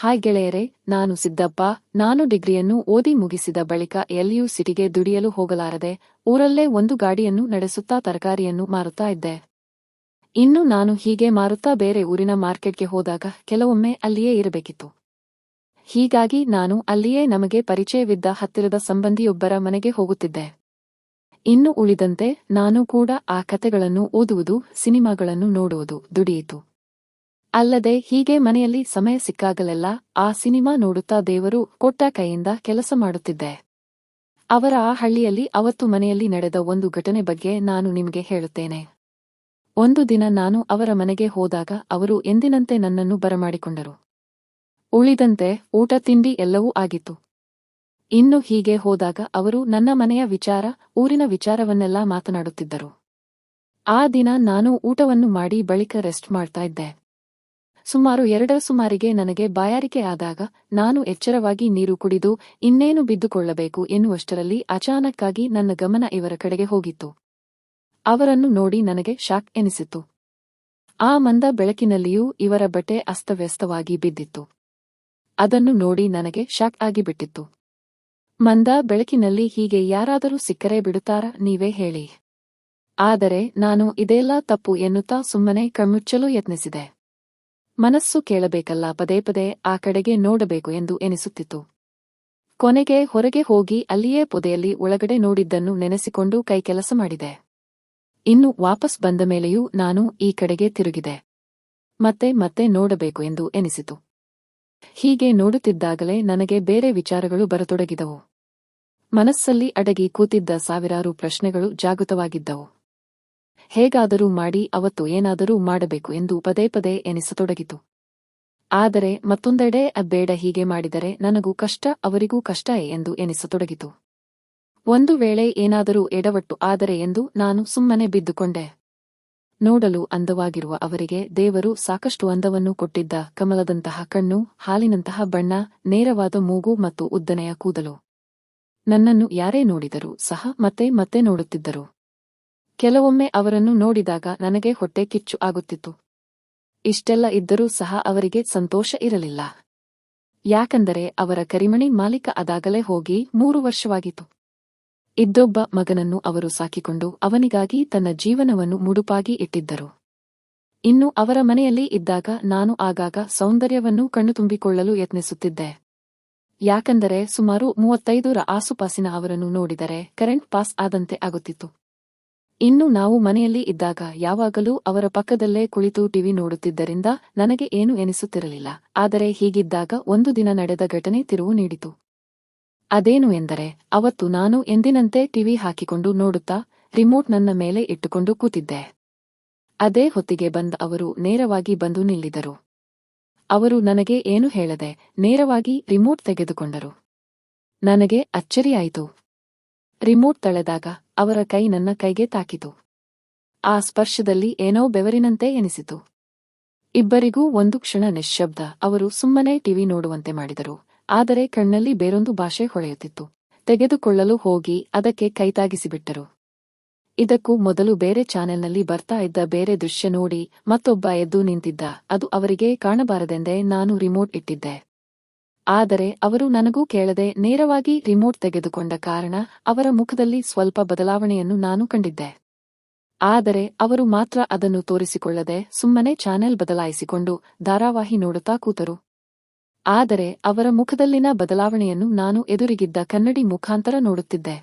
Hi ಗೆಳೆಯರೆ, ನಾನು ಸಿದ್ದಪ್ಪ. ನಾನು ಡಿಗ್ರಿಯನ್ನು ಓದಿ ಮುಗಿಸಿದ ಬಳಿಕ ಎಲ್ಲಿಯೂ ಸಿಟಿಗೆ ದುಡಿಯಲು ಹೋಗಲಾರದೆ, ಊರಲ್ಲೇ ಒಂದು ಗಾಡಿಯನ್ನು ನಡೆಸುತ್ತಾ ತರಕಾರಿಯನ್ನು ಮಾರುತ್ತಾ ಇದ್ದೆ. ಇನ್ನು ನಾನು ಹೀಗೆ ಮಾರುತ್ತಾ ಬೇರೆ ಊರಿನ ಮಾರ್ಕೆಟ್ಗೆ ಹೋದಾಗ ಕೆಲವೊಮ್ಮೆ ಅಲ್ಲಿಯೇ ಇರಬೇಕಿತ್ತು. ಹೀಗಾಗಿ ನಾನು ಅಲ್ಲಿಯೇ ನಮಗೆ ಪರಿಚಯವಿದ್ದ ಹತ್ತಿರದ ಸಂಬಂಧಿಯೊಬ್ಬರ ಮನೆಗೆ ಹೋಗುತ್ತಿದ್ದೆ. ಇನ್ನು ಉಳಿದಂತೆ ನಾನು ಕೂಡ ಆ ಕತೆಗಳನ್ನು ಓದುವುದು, ಸಿನಿಮಾಗಳನ್ನು ನೋಡುವುದು ದುಡಿಯಿತು. ಅಲ್ಲದೆ ಹೀಗೆ ಮನೆಯಲ್ಲಿ ಸಮಯ ಸಿಕ್ಕಾಗಲೆಲ್ಲ ಆ ಸಿನಿಮಾ ನೋಡುತ್ತಾ ದೇವರು ಕೊಟ್ಟ ಕೈಯಿಂದ ಕೆಲಸ ಮಾಡುತ್ತಿದ್ದೆ. ಅವರ ಆ ಹಳ್ಳಿಯಲ್ಲಿ ಅವತ್ತು ಮನೆಯಲ್ಲಿ ನಡೆದ ಒಂದು ಘಟನೆ ಬಗ್ಗೆ ನಾನು ನಿಮಗೆ ಹೇಳುತ್ತೇನೆ. ಒಂದು ದಿನ ನಾನು ಅವರ ಮನೆಗೆ ಹೋದಾಗ ಅವರು ಎಂದಿನಂತೆ ನನ್ನನ್ನು ಬರಮಾಡಿಕೊಂಡರು. ಉಳಿದಂತೆ ಊಟ, ತಿಂಡಿ ಎಲ್ಲವೂ ಆಗಿತ್ತು. ಇನ್ನು ಹೀಗೆ ಹೋದಾಗ ಅವರು ನನ್ನ ಮನೆಯ ವಿಚಾರ, ಊರಿನ ವಿಚಾರವನ್ನೆಲ್ಲ ಮಾತನಾಡುತ್ತಿದ್ದರು. ಆ ದಿನ ನಾನು ಊಟವನ್ನು ಮಾಡಿ ಬಳಿಕ ರೆಸ್ಟ್ ಮಾಡ್ತಾ ಇದ್ದೆ. ಸುಮಾರು ಎರಡರ ಸುಮಾರಿಗೆ ನನಗೆ ಬಾಯಾರಿಕೆ ಆದಾಗ ನಾನು ಎಚ್ಚರವಾಗಿ ನೀರು ಕುಡಿದು ಇನ್ನೇನು ಬಿದ್ದುಕೊಳ್ಳಬೇಕು ಎನ್ನುವಷ್ಟರಲ್ಲಿ ಅಚಾನಕ್ಕಾಗಿ ನನ್ನ ಗಮನ ಇವರ ಕಡೆಗೆ ಹೋಗಿತ್ತು. ಅವರನ್ನು ನೋಡಿ ನನಗೆ ಶಾಕ್ ಎನಿಸಿತು ಆ ಮಂದ ಬೆಳಕಿನಲ್ಲಿಯೂ ಇವರ ಬಟ್ಟೆ ಅಸ್ತವ್ಯಸ್ತವಾಗಿ ಬಿದ್ದಿತ್ತು. ಅದನ್ನು ನೋಡಿ ನನಗೆ ಶಾಕ್ ಆಗಿಬಿಟ್ಟಿತ್ತು. ಮಂದ ಬೆಳಕಿನಲ್ಲಿ ಹೀಗೆ ಯಾರಾದರೂ ಸಿಕ್ಕರೆ ಬಿಡುತ್ತಾರ ನೀವೇ ಹೇಳಿ. ಆದರೆ ನಾನು ಇದೆಲ್ಲ ತಪ್ಪು ಎನ್ನುತ್ತಾ ಸುಮ್ಮನೆ ಕಣ್ಮುಚ್ಚಲು ಯತ್ನಿಸಿದೆ. ಮನಸ್ಸು ಕೇಳಬೇಕಲ್ಲ, ಪದೇ ಪದೇ ಆ ಕಡೆಗೆ ನೋಡಬೇಕು ಎಂದು ಎನಿಸುತ್ತಿತ್ತು. ಕೊನೆಗೆ ಹೊರಗೆ ಹೋಗಿ ಅಲ್ಲಿಯೇ ಪೊದೆಯಲ್ಲಿ ಒಳಗಡೆ ನೋಡಿದ್ದನ್ನು ನೆನೆಸಿಕೊಂಡು ಕೈ ಕೆಲಸ ಮಾಡಿದೆ. ಇನ್ನು ವಾಪಸ್ ಬಂದ ಮೇಲೆಯೂ ನಾನು ಈ ಕಡೆಗೆ ತಿರುಗಿದೆ. ಮತ್ತೆ ಮತ್ತೆ ನೋಡಬೇಕು ಎಂದು ಎನಿಸಿತು. ಹೀಗೆ ನೋಡುತ್ತಿದ್ದಾಗಲೇ ನನಗೆ ಬೇರೆ ವಿಚಾರಗಳು ಬರತೊಡಗಿದವು. ಮನಸ್ಸಲ್ಲಿ ಅಡಗಿ ಕೂತಿದ್ದ ಸಾವಿರಾರು ಪ್ರಶ್ನೆಗಳು ಜಾಗೃತವಾಗಿದ್ದವು. ಹೇಗಾದರೂ ಮಾಡಿ, ಅವತ್ತು ಏನಾದರೂ ಮಾಡಬೇಕು ಎಂದು ಪದೇ ಪದೇ ಎನಿಸತೊಡಗಿತು. ಆದರೆ ಮತ್ತೊಂದೆಡೆ ಅಬ್ಬೇಡ ಹೀಗೆ ಮಾಡಿದರೆ ನನಗೂ ಕಷ್ಟ, ಅವರಿಗೂ ಕಷ್ಟಯೇ ಎಂದು ಎನಿಸತೊಡಗಿತು. ಒಂದು ವೇಳೆ ಏನಾದರೂ ಎಡವಟ್ಟು ಆದರೆ ಎಂದು ನಾನು ಸುಮ್ಮನೆ ಬಿದ್ದುಕೊಂಡೆ. ನೋಡಲು ಅಂದವಾಗಿರುವ ಅವರಿಗೆ ದೇವರು ಸಾಕಷ್ಟು ಅಂದವನ್ನು ಕೊಟ್ಟಿದ್ದ, ಕಮಲದಂತಹ ಕಣ್ಣು, ಹಾಲಿನಂತಹ ಬಣ್ಣ, ನೇರವಾದ ಮೂಗು ಮತ್ತು ಉದ್ದನೆಯ ಕೂದಲು. ನನ್ನನ್ನು ಯಾರೇ ನೋಡಿದರೂ ಸಹ ಮತ್ತೆ ಮತ್ತೆ ನೋಡುತ್ತಿದ್ದರು. ಕೆಲವೊಮ್ಮೆ ಅವರನ್ನು ನೋಡಿದಾಗ ನನಗೆ ಹೊಟ್ಟೆ ಕಿಚ್ಚು ಆಗುತ್ತಿತ್ತು. ಇಷ್ಟೆಲ್ಲ ಇದ್ದರೂ ಸಹ ಅವರಿಗೆ ಸಂತೋಷ ಇರಲಿಲ್ಲ. ಯಾಕಂದರೆ ಅವರ ಕರಿಮಣಿ ಮಾಲೀಕ ಅದಾಗಲೇ ಹೋಗಿ ಮೂರು ವರ್ಷವಾಗಿತ್ತು. ಇದ್ದೊಬ್ಬ ಮಗನನ್ನು ಅವರು ಸಾಕಿಕೊಂಡು ಅವನಿಗಾಗಿ ತನ್ನ ಜೀವನವನ್ನು ಮುಡುಪಾಗಿ ಇಟ್ಟಿದ್ದರು. ಇನ್ನು ಅವರ ಮನೆಯಲ್ಲಿ ಇದ್ದಾಗ ನಾನು ಆಗಾಗ ಸೌಂದರ್ಯವನ್ನು ಕಣ್ಣು ತುಂಬಿಕೊಳ್ಳಲು ಯತ್ನಿಸುತ್ತಿದ್ದೆ. ಯಾಕಂದರೆ ಸುಮಾರು ಮೂವತ್ತೈದರ ಆಸುಪಾಸಿನ ಅವರನ್ನು ನೋಡಿದರೆ ಕರೆಂಟ್ ಪಾಸ್ ಆದಂತೆ ಆಗುತ್ತಿತ್ತು. ಇನ್ನು ನಾವು ಮನೆಯಲ್ಲಿ ಇದ್ದಾಗ ಯಾವಾಗಲೂ ಅವರ ಪಕ್ಕದಲ್ಲೇ ಕುಳಿತು ಟಿವಿ ನೋಡುತ್ತಿದ್ದರಿಂದ ನನಗೆ ಏನು ಎನಿಸುತ್ತಿರಲಿಲ್ಲ. ಆದರೆ ಹೀಗಿದ್ದಾಗ ಒಂದು ದಿನ ನಡೆದ ಘಟನೆ ತಿರುವು ನೀಡಿತು. ಅದೇನು ಎಂದರೆ, ಅವತ್ತು ನಾನು ಎಂದಿನಂತೆ ಟಿವಿ ಹಾಕಿಕೊಂಡು ನೋಡುತ್ತಾ ರಿಮೋಟ್ ನನ್ನ ಮೇಲೆ ಇಟ್ಟುಕೊಂಡು ಕೂತಿದ್ದೆ. ಅದೇ ಹೊತ್ತಿಗೆ ಬಂದ ಅವರು ನೇರವಾಗಿ ಬಂದು ನಿಲ್ಲಿದರು. ಅವರು ನನಗೆ ಏನು ಹೇಳದೆ ನೇರವಾಗಿ ರಿಮೋಟ್ ತೆಗೆದುಕೊಂಡರು. ನನಗೆ ಅಚ್ಚರಿಯಾಯಿತು. ರಿಮೋಟ್ ತಳೆದಾಗ ಅವರ ಕೈ ನನ್ನ ಕೈಗೆ ತಾಕಿತು. ಆ ಸ್ಪರ್ಶದಲ್ಲಿ ಏನೋ ಬೆವರಿನಂತೆ ಎನಿಸಿತು. ಇಬ್ಬರಿಗೂ ಒಂದು ಕ್ಷಣ ನಿಶ್ಶಬ್ದ. ಅವರು ಸುಮ್ಮನೆ ಟಿವಿ ನೋಡುವಂತೆ ಮಾಡಿದರು. ಆದರೆ ಕಣ್ಣಲ್ಲಿ ಬೇರೊಂದು ಭಾಷೆ ಹೊಳೆಯುತ್ತಿತ್ತು. ತೆಗೆದುಕೊಳ್ಳಲು ಹೋಗಿ ಅದಕ್ಕೆ ಕೈತಾಗಿಸಿಬಿಟ್ಟರು. ಇದಕ್ಕೂ ಮೊದಲು ಬೇರೆ ಚಾನೆಲ್ನಲ್ಲಿ ಬರ್ತಾ ಇದ್ದ ಬೇರೆ ದೃಶ್ಯ ನೋಡಿ ಮತ್ತೊಬ್ಬ ಎದ್ದು ನಿಂತಿದ್ದ. ಅದು ಅವರಿಗೆ ಕಾಣಬಾರದೆಂದೇ ನಾನು ರಿಮೋಟ್ ಇಟ್ಟಿದ್ದೆ. ಆದರೆ ಅವರು ನನಗೂ ಕೇಳದೆ ನೇರವಾಗಿ ರಿಮೋಟ್ ತೆಗೆದುಕೊಂಡ ಕಾರಣ ಅವರ ಮುಖದಲ್ಲಿ ಸ್ವಲ್ಪ ಬದಲಾವಣೆಯನ್ನು ನಾನು ಕಂಡಿದ್ದೆ. ಆದರೆ ಅವರು ಮಾತ್ರ ಅದನ್ನು ತೋರಿಸಿಕೊಳ್ಳದೆ ಸುಮ್ಮನೆ ಚಾನೆಲ್ ಬದಲಾಯಿಸಿಕೊಂಡು ಧಾರಾವಾಹಿ ನೋಡುತ್ತಾ ಕೂತರು. ಆದರೆ ಅವರ ಮುಖದಲ್ಲಿನ ಬದಲಾವಣೆಯನ್ನು ನಾನು ಎದುರಿಗಿದ್ದ ಕನ್ನಡಿ ಮುಖಾಂತರ ನೋಡುತ್ತಿದ್ದೆ.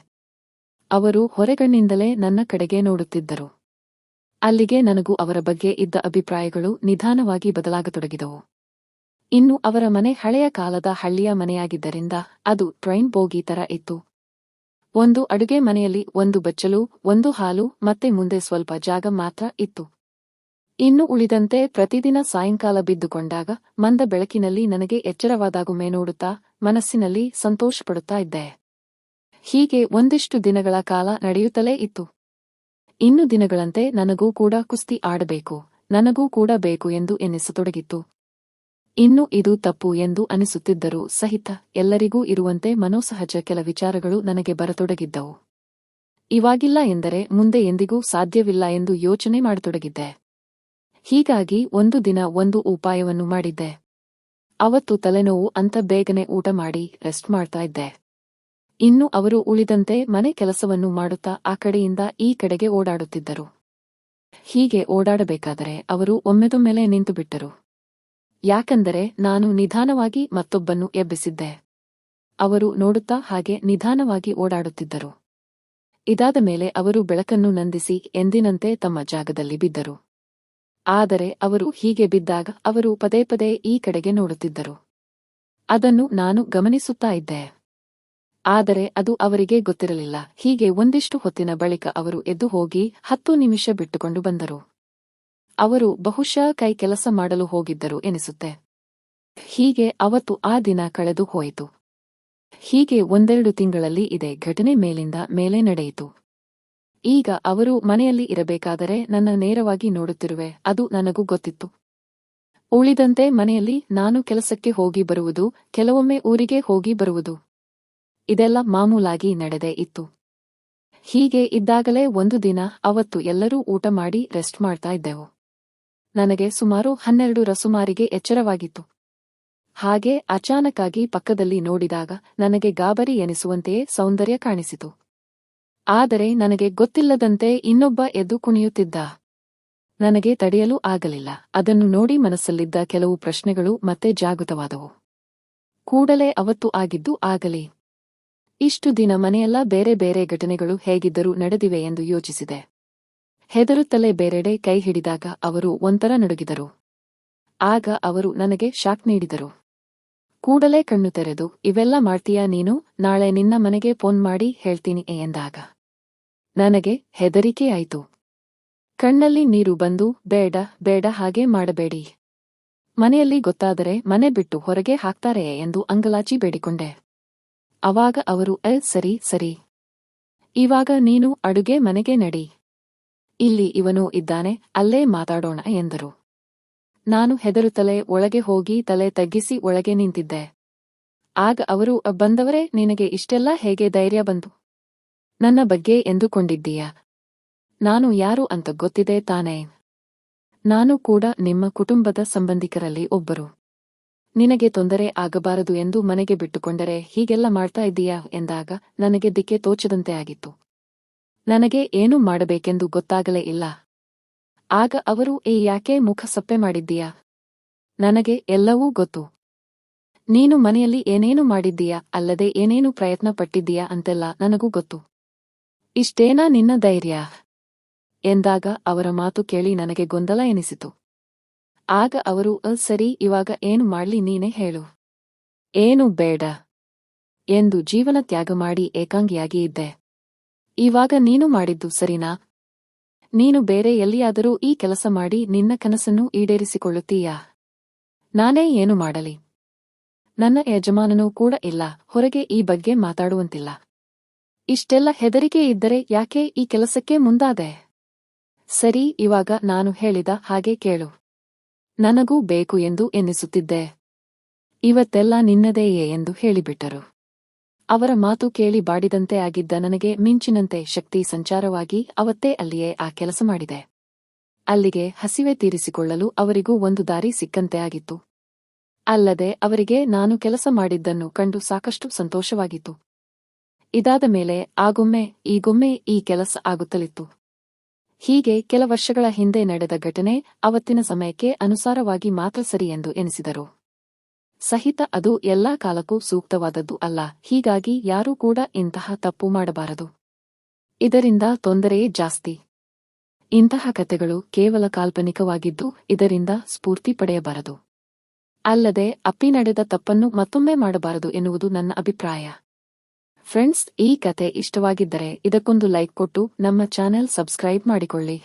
ಅವರು ಹೊರೆಗಣ್ಣಿಂದಲೇ ನನ್ನ ಕಡೆಗೆ ನೋಡುತ್ತಿದ್ದರು. ಅಲ್ಲಿಗೆ ನನಗೂ ಅವರ ಬಗ್ಗೆ ಇದ್ದ ಅಭಿಪ್ರಾಯಗಳು ನಿಧಾನವಾಗಿ ಬದಲಾಗತೊಡಗಿದವು. ಇನ್ನು ಅವರ ಮನೆ ಹಳೆಯ ಕಾಲದ ಹಳ್ಳಿಯ ಮನೆಯಾಗಿದ್ದರಿಂದ ಅದು ಟ್ರೈನ್ ಬೋಗಿ ತರ ಇತ್ತು. ಒಂದು ಅಡುಗೆ ಮನೆಯಲ್ಲಿ ಒಂದು ಬಚ್ಚಲು, ಒಂದು ಹಾಲು, ಮತ್ತೆ ಮುಂದೆ ಸ್ವಲ್ಪ ಜಾಗ ಮಾತ್ರ ಇತ್ತು. ಇನ್ನು ಉಳಿದಂತೆ ಪ್ರತಿದಿನ ಸಾಯಂಕಾಲ ಬಿದ್ದುಕೊಂಡಾಗ ಮಂದ ಬೆಳಕಿನಲ್ಲಿ ನನಗೆ ಎಚ್ಚರವಾದಾಗುಮೆ ನೋಡುತ್ತಾ ಮನಸ್ಸಿನಲ್ಲಿ ಸಂತೋಷಪಡುತ್ತಾ ಇದ್ದೆ. ಹೀಗೆ ಒಂದಿಷ್ಟು ದಿನಗಳ ಕಾಲ ನಡೆಯುತ್ತಲೇ ಇತ್ತು. ಇನ್ನು ದಿನಗಳಂತೆ ನನಗೂ ಕೂಡ ಕುಸ್ತಿ ಆಡಬೇಕು, ನನಗೂ ಕೂಡ ಬೇಕು ಎಂದು ಎನ್ನಿಸತೊಡಗಿತ್ತು ಇನ್ನು ಇದು ತಪ್ಪು ಎಂದು ಅನಿಸುತ್ತಿದ್ದರು ಸಹಿತ ಎಲ್ಲರಿಗೂ ಇರುವಂತೆ ಮನೋಸಹಜ ಕೆಲ ವಿಚಾರಗಳು ನನಗೆ ಬರತೊಡಗಿದ್ದವು. ಇವಾಗಿಲ್ಲ ಎಂದರೆ ಮುಂದೆ ಎಂದಿಗೂ ಸಾಧ್ಯವಿಲ್ಲ ಎಂದು ಯೋಚನೆ ಮಾಡತೊಡಗಿದ್ದೆ. ಹೀಗಾಗಿ ಒಂದು ದಿನ ಒಂದು ಉಪಾಯವನ್ನು ಮಾಡಿದ್ದೆ. ಅವತ್ತು ತಲೆನೋವು ಅಂತ ಬೇಗನೆ ಊಟ ಮಾಡಿ, ರೆಸ್ಟ್ ಮಾಡ್ತಾ ಇದ್ದೆ. ಇನ್ನು ಅವರು ಉಳಿದಂತೆ ಮನೆ ಕೆಲಸವನ್ನು ಮಾಡುತ್ತಾ ಆ ಕಡೆಯಿಂದ ಈ ಕಡೆಗೆ ಓಡಾಡುತ್ತಿದ್ದರು. ಹೀಗೆ ಓಡಾಡಬೇಕಾದರೆ ಅವರು ಒಮ್ಮೆದೊಮ್ಮೆಲೆ ನಿಂತು ಬಿಟ್ಟರು ಯಾಕಂದರೆ ನಾನು ನಿಧಾನವಾಗಿ ಮತ್ತೊಬ್ಬನ್ನು ಎಬ್ಬಿಸಿದ್ದೆ. ಅವರು ನೋಡುತ್ತಾ ಹಾಗೆ ನಿಧಾನವಾಗಿ ಓಡಾಡುತ್ತಿದ್ದರು. ಇದಾದ ಮೇಲೆ ಅವರು ಬೆಳಕನ್ನು ನಂದಿಸಿ ಎಂದಿನಂತೆ ತಮ್ಮ ಜಾಗದಲ್ಲಿ ಬಿದ್ದರು. ಆದರೆ ಅವರು ಹೀಗೆ ಬಿದ್ದಾಗ ಅವರು ಪದೇ ಪದೇ ಈ ಕಡೆಗೆ ನೋಡುತ್ತಿದ್ದರು. ಅದನ್ನು ನಾನು ಗಮನಿಸುತ್ತಾ ಇದ್ದೆ. ಆದರೆ ಅದು ಅವರಿಗೆ ಗೊತ್ತಿರಲಿಲ್ಲ. ಹೀಗೆ ಒಂದಿಷ್ಟು ಹೊತ್ತಿನ ಬಳಿಕ ಅವರು ಎದ್ದು ಹೋಗಿ ಹತ್ತು ನಿಮಿಷ ಬಿಟ್ಟುಕೊಂಡು ಬಂದರು. ಅವರು ಬಹುಶಃ ಕೈ ಕೆಲಸ ಮಾಡಲು ಹೋಗಿದ್ದರು ಎನಿಸುತ್ತೆ. ಹೀಗೆ ಅವತ್ತು ಆ ದಿನ ಕಳೆದು ಹೋಯಿತು. ಹೀಗೆ ಒಂದೆರಡು ತಿಂಗಳಲ್ಲಿ ಇದೇ ಘಟನೆ ಮೇಲಿಂದ ಮೇಲೆ ನಡೆಯಿತು. ಈಗ ಅವರು ಮನೆಯಲ್ಲಿ ಇರಬೇಕಾದರೆ ನನ್ನ ನೇರವಾಗಿ ನೋಡುತ್ತಿರುವೆ, ಅದು ನನಗೂ ಗೊತ್ತಿತ್ತು. ಉಳಿದಂತೆ ಮನೆಯಲ್ಲಿ ನಾನು ಕೆಲಸಕ್ಕೆ ಹೋಗಿ ಬರುವುದು, ಕೆಲವೊಮ್ಮೆ ಊರಿಗೆ ಹೋಗಿ ಬರುವುದು. ಇದೆಲ್ಲ ಮಾಮೂಲಾಗಿ ನಡೆದೇ ಇತ್ತು. ಹೀಗೆ ಇದ್ದಾಗಲೇ ಒಂದು ದಿನ ಅವತ್ತು ಎಲ್ಲರೂ ಊಟ ಮಾಡಿ ರೆಸ್ಟ್ ಮಾಡ್ತಾ ಇದ್ದೆವು. ನನಗೆ ಸುಮಾರು ಹನ್ನೆರಡು ರಸುಮಾರಿಗೆ ಎಚ್ಚರವಾಗಿತ್ತು. ಹಾಗೆ ಅಚಾನಕ್ಕಾಗಿ ಪಕ್ಕದಲ್ಲಿ ನೋಡಿದಾಗ ನನಗೆ ಗಾಬರಿ ಎನಿಸುವಂತೆಯೇ ಸೌಂದರ್ಯ ಕಾಣಿಸಿತು. ಆದರೆ ನನಗೆ ಗೊತ್ತಿಲ್ಲದಂತೆ ಇನ್ನೊಬ್ಬ ಎದ್ದು ಕುಣಿಯುತ್ತಿದ್ದ. ನನಗೆ ತಡೆಯಲು ಆಗಲಿಲ್ಲ. ಅದನ್ನು ನೋಡಿ ಮನಸ್ಸಲ್ಲಿದ್ದ ಕೆಲವು ಪ್ರಶ್ನೆಗಳು ಮತ್ತೆ ಜಾಗೃತವಾದವು. ಕೂಡಲೇ ಅವತ್ತು ಆಗಿದ್ದು ಆಗಲಿ. ಇಷ್ಟು ದಿನ ಮನೆಯೆಲ್ಲ ಬೇರೆ ಬೇರೆ ಘಟನೆಗಳು ಹೇಗಿದ್ದರೂ ನಡೆದಿವೆ ಎಂದು ಯೋಚಿಸಿದೆ. ಹೆದರುತ್ತಲೇ ಬೇರೆಡೆ ಕೈ ಹಿಡಿದಾಗ ಅವರು ಒಂಥರ ನಡುಗಿದರು. ಆಗ ಅವರು ನನಗೆ ಶಾಕ್ ನೀಡಿದರು. ಕೂಡಲೇ ಕಣ್ಣು ತೆರೆದು, ಇವೆಲ್ಲ ಮಾಡ್ತೀಯಾ ನೀನು? ನಾಳೆ ನಿನ್ನ ಮನೆಗೆ ಫೋನ್ ಮಾಡಿ ಹೇಳ್ತೀನಿ ಎಂದಾಗ. ನನಗೆ ಹೆದರಿಕೆಯಾಯಿತು ಕಣ್ಣಲ್ಲಿ ನೀರು ಬಂದು, ಬೇಡ ಬೇಡ, ಹಾಗೆ ಮಾಡಬೇಡಿ. ಮನೆಯಲ್ಲಿ ಗೊತ್ತಾದರೆ ಮನೆ ಬಿಟ್ಟು ಹೊರಗೆ ಹಾಕ್ತಾರೆ ಎಂದು ಅಂಗಲಾಚಿ ಬೇಡಿಕೊಂಡೆ. ಅವಾಗ ಅವರು ಎ ಸರಿ ಸರಿ. ಇವಾಗ ನೀನು ಅಡುಗೆ ಮನೆಗೆ ನಡಿ. ಇಲ್ಲಿ ಇವನು ಇದ್ದಾನೆ, ಅಲ್ಲೇ ಮಾತಾಡೋಣ ಎಂದರು. ನಾನು ಹೆದರುತ್ತಲೇ ಒಳಗೆ ಹೋಗಿ ತಲೆ ತಗ್ಗಿಸಿ ಒಳಗೆ ನಿಂತಿದ್ದೆ. ಆಗ ಅವರು, ಬಂದವರೇ, ನಿನಗೆ ಇಷ್ಟೆಲ್ಲ ಹೇಗೆ ಧೈರ್ಯ ಬಂತು? ನನ್ನ ಬಗ್ಗೆ ಎಂದುಕೊಂಡಿದ್ದೀಯ? ನಾನು ಯಾರು ಅಂತ ಗೊತ್ತಿದೆ ತಾನೇ? ನಾನು ಕೂಡ ನಿಮ್ಮ ಕುಟುಂಬದ ಸಂಬಂಧಿಕರಲ್ಲಿ ಒಬ್ಬರು. ನಿನಗೆ ತೊಂದರೆ ಆಗಬಾರದು ಎಂದು ಮನೆಗೆ ಬಿಟ್ಟುಕೊಂಡರೆ ಹೀಗೆಲ್ಲ ಮಾಡ್ತಾ ಇದ್ದೀಯಾ ಎಂದಾಗ ನನಗೆ ದಿಕ್ಕೆ ತೋಚದಂತೆ ಆಗಿತ್ತು. ನನಗೆ ಏನು ಮಾಡಬೇಕೆಂದು ಗೊತ್ತಾಗಲೇ ಇಲ್ಲ. ಆಗ ಅವರು, ಏ, ಯಾಕೆ ಮುಖ ಸಪ್ಪೆ ಮಾಡಿದ್ದೀಯಾ? ನನಗೆ ಎಲ್ಲವೂ ಗೊತ್ತು. ನೀನು ಮನೆಯಲ್ಲಿ ಏನೇನು ಮಾಡಿದ್ದೀಯಾ? ಅಲ್ಲದೆ ಏನೇನು ಪ್ರಯತ್ನ ಪಟ್ಟಿದ್ದೀಯಾ ಅಂತೆಲ್ಲ ನನಗೂ ಗೊತ್ತು. ಇಷ್ಟೇನಾ ನಿನ್ನ ಧೈರ್ಯ? ಎಂದಾಗ ಅವರ ಮಾತು ಕೇಳಿ ನನಗೆ ಗೊಂದಲ ಎನಿಸಿತು. ಆಗ ಅವರು, ಅ, ಸರಿ, ಇವಾಗ ಏನು ಮಾಡ್ಲಿ ನೀನೇ ಹೇಳು. ಏನು ಬೇಡ ಎಂದು ಜೀವನ ತ್ಯಾಗ ಮಾಡಿ ಏಕಾಂಗಿಯಾಗಿ ಇದ್ದೆ. ಇವಾಗ ನೀನು ಮಾಡಿದ್ದು ಸರಿನಾ? ನೀನು ಬೇರೆ ಎಲ್ಲಿಯಾದರೂ ಈ ಕೆಲಸ ಮಾಡಿ ನಿನ್ನ ಕನಸನ್ನು ಈಡೇರಿಸಿಕೊಳ್ಳುತ್ತೀಯಾ? ನಾನೇ ಏನು ಮಾಡಲಿ? ನನ್ನ ಯಜಮಾನನೂ ಕೂಡ ಇಲ್ಲ, ಹೊರಗೆ ಈ ಬಗ್ಗೆ ಮಾತಾಡುವಂತಿಲ್ಲ. ಇಷ್ಟೆಲ್ಲ ಹೆದರಿಕೆ ಇದ್ದರೆ ಯಾಕೆ ಈ ಕೆಲಸಕ್ಕೆ ಮುಂದಾದೆ? ಸರಿ, ಇವಾಗ ನಾನು ಹೇಳಿದ ಹಾಗೆ ಕೇಳು. ನನಗೂ ಬೇಕು ಎಂದು ಎನ್ನಿಸುತ್ತಿದ್ದೆ. ಇವತ್ತೆಲ್ಲ ನಿನ್ನದೇಯೇ ಎಂದು ಹೇಳಿಬಿಟ್ಟರು. ಅವರ ಮಾತು ಕೇಳಿ ಬಾಡಿದಂತೆ ಆಗಿದ್ದ ನನಗೆ ಮಿಂಚಿನಂತೆ ಶಕ್ತಿ ಸಂಚಾರವಾಗಿ ಅವತ್ತೇ ಅಲ್ಲಿಯೇ ಆ ಕೆಲಸ ಮಾಡಿದೆ. ಅಲ್ಲಿಗೆ ಹಸಿವೆ ತೀರಿಸಿಕೊಳ್ಳಲು ಅವರಿಗೂ ಒಂದು ದಾರಿ ಸಿಕ್ಕಂತೆ ಆಗಿತ್ತು. ಅಲ್ಲದೆ ಅವರಿಗೆ ನಾನು ಕೆಲಸ ಮಾಡಿದ್ದನ್ನು ಕಂಡು ಸಾಕಷ್ಟು ಸಂತೋಷವಾಗಿತ್ತು. ಇದಾದ ಮೇಲೆ ಆಗೊಮ್ಮೆ, ಈಗೊಮ್ಮೆ ಈ ಕೆಲಸ ಆಗುತ್ತಲಿತ್ತು. ಹೀಗೆ ಕೆಲ ವರ್ಷಗಳ ಹಿಂದೆ ನಡೆದ ಘಟನೆ ಅವತ್ತಿನ ಸಮಯಕ್ಕೆ ಅನುಸಾರವಾಗಿ ಮಾತ್ರ ಸರಿ ಎಂದು ಎನಿಸಿದರು. ಸಹಿತ ಅದು ಎಲ್ಲಾ ಕಾಲಕ್ಕೂ ಸೂಕ್ತವಾದದ್ದು ಅಲ್ಲ. ಹೀಗಾಗಿ ಯಾರೂ ಕೂಡ ಇಂತಹ ತಪ್ಪು ಮಾಡಬಾರದು. ಇದರಿಂದ ತೊಂದರೆಯೇ ಜಾಸ್ತಿ. ಇಂತಹ ಕಥೆಗಳು ಕೇವಲ ಕಾಲ್ಪನಿಕವಾಗಿದ್ದು ಇದರಿಂದ ಸ್ಫೂರ್ತಿ ಪಡೆಯಬಾರದು. ಅಲ್ಲದೆ ಅಪ್ಪಿ ನಡೆದ ತಪ್ಪನ್ನು ಮತ್ತೊಮ್ಮೆ ಮಾಡಬಾರದು ಎನ್ನುವುದು ನನ್ನ ಅಭಿಪ್ರಾಯ. ಫ್ರೆಂಡ್ಸ್, ಈ ಕತೆ ಇಷ್ಟವಾಗಿದ್ದರೆ ಇದಕ್ಕೊಂದು ಲೈಕ್ ಕೊಟ್ಟು ನಮ್ಮ ಚಾನೆಲ್ ಸಬ್ಸ್ಕ್ರೈಬ್ ಮಾಡಿಕೊಳ್ಳಿ.